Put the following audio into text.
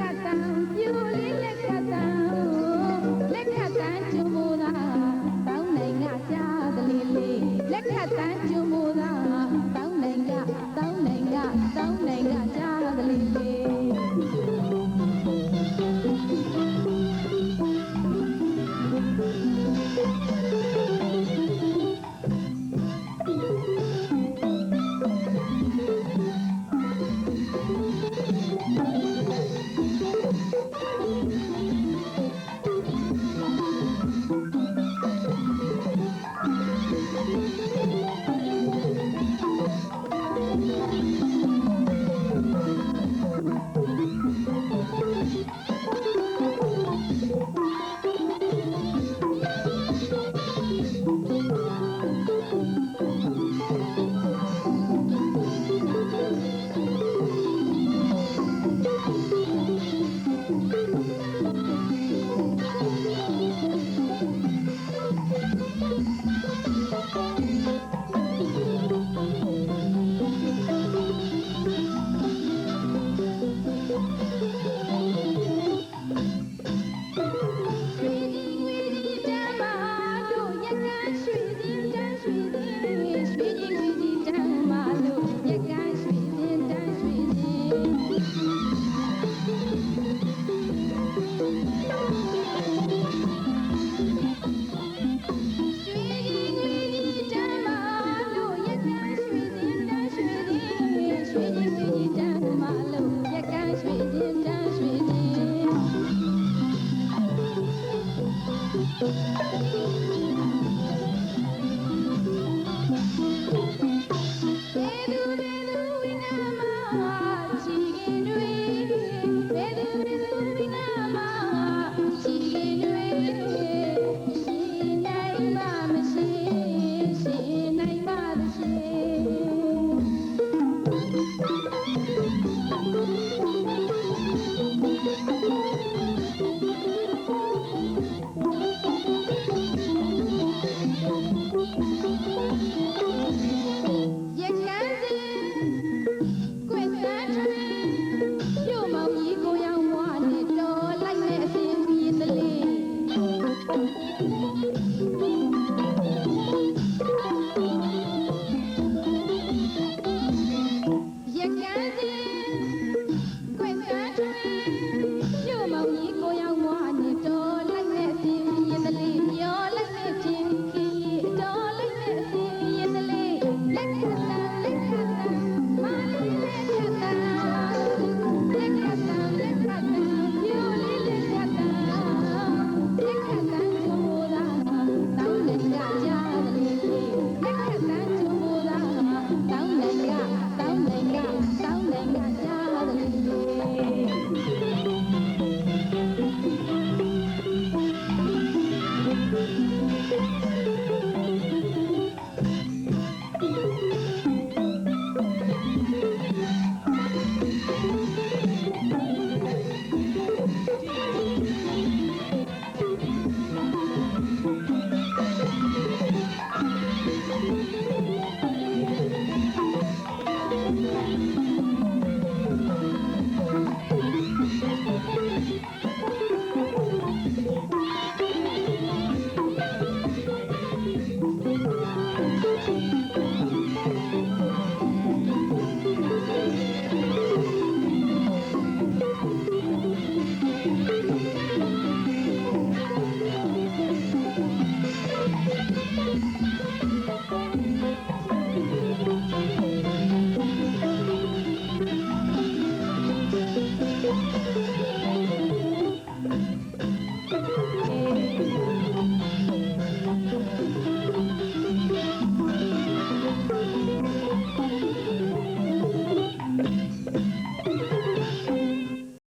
လက်ခတ်တန်းကျူမူတာတောင်းနိုင်ငါကြားသလေးလေးလက်ခတ်တန်းကျူ